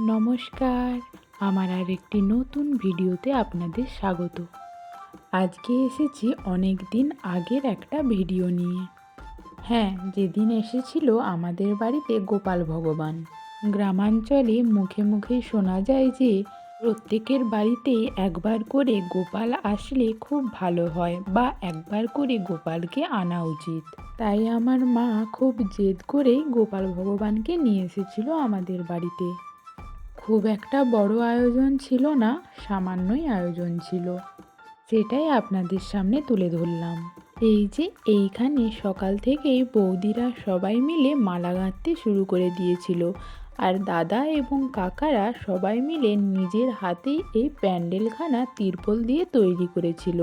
নমস্কার। আমার আর একটি নতুন ভিডিওতে আপনাদের স্বাগত। আজকে এসেছি অনেক দিন আগের একটা ভিডিও নিয়ে। হ্যাঁ যেদিন এসেছিল আমাদের বাড়িতে গোপাল ভগবান। গ্রামাঞ্চলে মুখে মুখে শোনা যায় যে, প্রত্যেকের বাড়িতেই একবার করে গোপাল আসলে খুব ভালো হয় বা একবার করে গোপালকে আনা উচিত। তাই আমার মা খুব জেদ করেই গোপাল ভগবানকে নিয়ে এসেছিল আমাদের বাড়িতে। খুব একটা বড় আয়োজন ছিল না, সামান্যই আয়োজন ছিল। সেটাই আপনাদের সামনে তুলে ধরলাম। এই যে এইখানে সকাল থেকেই বৌদিরা সবাই মিলে মালা গাঁথতে শুরু করে দিয়েছিল আর দাদা এবং কাকারা সবাই মিলে নিজের হাতেই এই প্যান্ডেলখানা তিরপল দিয়ে তৈরি করেছিল,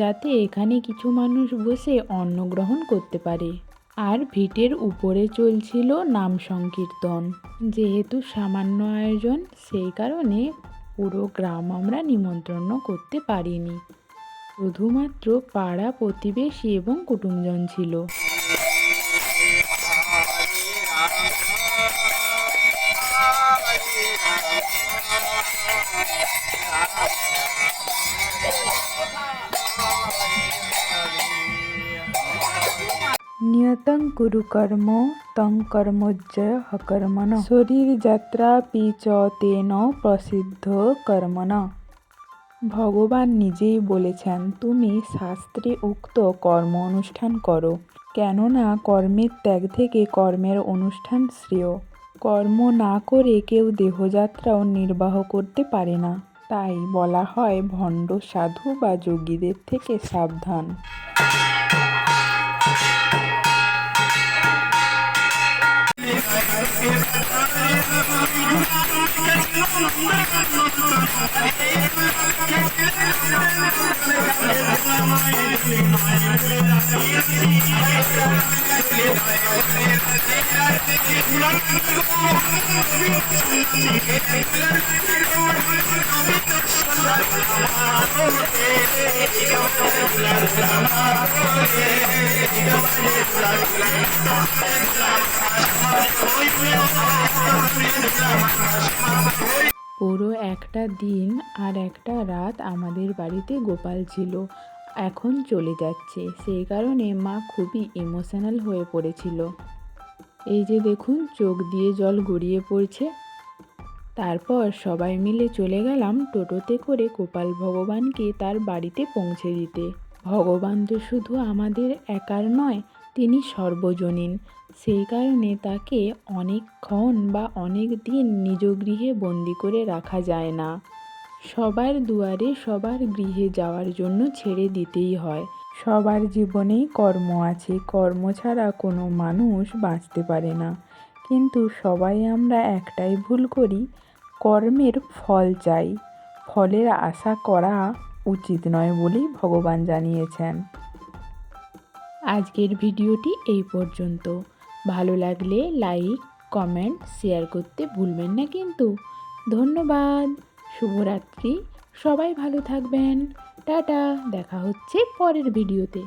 যাতে এখানে কিছু মানুষ বসে অন্নগ্রহণ করতে পারে। আর ভিটের উপরে চলছিল নাম সংকীর্তন যেহেতু সামান্য আয়োজন সেই কারণে পুরো গ্রাম আমরা নিমন্ত্রণ করতে পারিনি শুধুমাত্র পাড়া প্রতিবেশী এবং কুটুমজন ছিল নিয়তং কুরু কর্ম তং কর্মোজ্জয় হকর্মণ শরীর যাত্রা চ তেন প্রসিদ্ধ কর্মণ ভগবান নিজেই বলেছেন, তুমি শাস্ত্রে উক্ত কর্ম অনুষ্ঠান করো, কেননা কর্মের ত্যাগ থেকে কর্মের অনুষ্ঠান শ্রেয়। কর্ম না করে কেউ দেহযাত্রাও নির্বাহ করতে পারে না। তাই বলা হয়, ভণ্ড সাধু বা যোগীদের থেকে সাবধান। I'm পুরো একটা দিন আর একটা রাত আমাদের বাড়িতে গোপাল ছিল, এখন চলে যাচ্ছে। সেই কারণে মা খুবই ইমোশনাল হয়ে পড়েছিল। এই যে দেখুন, চোখ দিয়ে জল গড়িয়ে পড়ছে। তারপর সবাই মিলে চলে গেলাম টোটোতে করে গোপাল ভগবানকে তার বাড়িতে পৌঁছে দিতে। ভগবান তো শুধু আমাদের একার নয়, তিনি সর্বজনীন। সেই কারণে তাকে অনেকক্ষণ বা অনেক দিন নিজ গৃহে বন্দি করে রাখা যায় না। সবার দুয়ারে সবার গৃহে যাওয়ার জন্য ছেড়ে দিতেই হয়। সবার জীবনেই কর্ম আছে, কর্ম ছাড়া কোনো মানুষ বাঁচতে পারে না। কিন্তু সবাই আমরা একটাই ভুল করি, কর্মের ফল চাই। ফলের আশা করা উচিত নয় বলেই ভগবান জানিয়েছেন। আজকের ভিডিওটি এই পর্যন্ত। ভালো লাগলে লাইক কমেন্ট শেয়ার করতে ভুলবেন না কিন্তু। ধন্যবাদ। শুভরাত্রি। সবাই ভালো থাকবেন। টাটা। দেখা হচ্ছে পরের ভিডিওতে